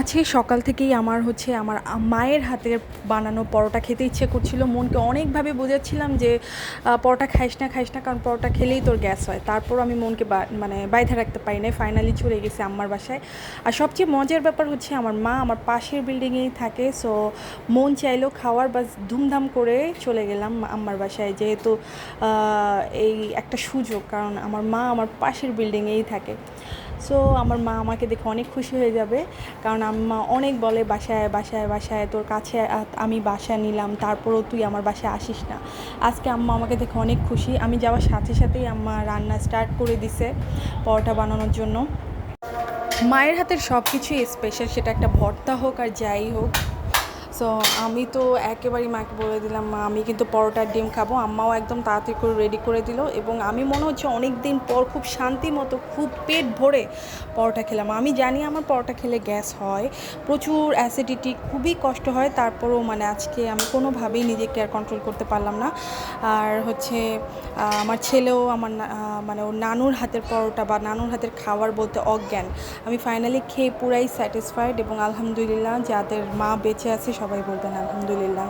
আজকে সকাল থেকেই আমার হচ্ছে আমার মায়ের হাতের বানানো পরোটা খেতে ইচ্ছে করছিল। মনকে অনেকভাবে বোঝাচ্ছিলাম যে পরোটা খাইস না খাইস না, কারণ পরোটা খেলেই তোর গ্যাস হয়। তারপর আমি মনকে মানে বাইধে রাখতে পারি নাই। ফাইনালি চলে গেছে আমার বাসায়। আর সবচেয়ে মজার ব্যাপার হচ্ছে আমার মা আমার পাশের বিল্ডিংয়েই থাকে সো মন চাইলেও খাওয়ার, বাস ধুমধাম করে চলে গেলাম আমার বাসায়। যেহেতু এই একটা সুযোগ, কারণ আমার মা আমার পাশের বিল্ডিংয়েই থাকে। সো আমার মা আমাকে দেখে অনেক খুশি হয়ে যাবে। কারণ আম্মা অনেক বলে, বাসায় বাসায় বাসায়, তোর কাছে আমি বাসা নিলাম, তারপরও তুই আমার বাসায় আসিস না। আজকে আম্মা আমাকে দেখে অনেক খুশি। আমি যাওয়ার সাথে সাথেই আম্মা রান্না স্টার্ট করে দিছে পরোটা বানানোর জন্য। মায়ের হাতের সব কিছুই স্পেশাল সেটা একটা ভর্তা হোক আর যাই হোক। সো আমি তো একেবারেই মাকে বলে দিলাম, মা, আমি কিন্তু পরোটার ডিম খাব। আম্মাও একদম তাড়াতাড়ি করে রেডি করে দিল এবং আমি মনে হচ্ছে অনেক দিন পর খুব শান্তি মতো, খুব পেট ভরে পরোটা খেলাম। আমি জানি আমার পরোটা খেলে গ্যাস হয়, প্রচুর অ্যাসিডিটি খুবই কষ্ট হয়। তারপরেও মানে আজকে আমি কোনোভাবেই নিজেকে আর কন্ট্রোল করতে পারলাম না। আর হচ্ছে আমার ছেলেও আমার মানে ওর নানুর হাতের পরোটা বা নানুর হাতের খাবার বলতে অজ্ঞান। আমি ফাইনালি খেয়ে পুরাই স্যাটিসফাইড এবং আলহামদুলিল্লাহ যাদের মা বেঁচে আছে সবাই বলতেন আলহামদুলিল্লাহ।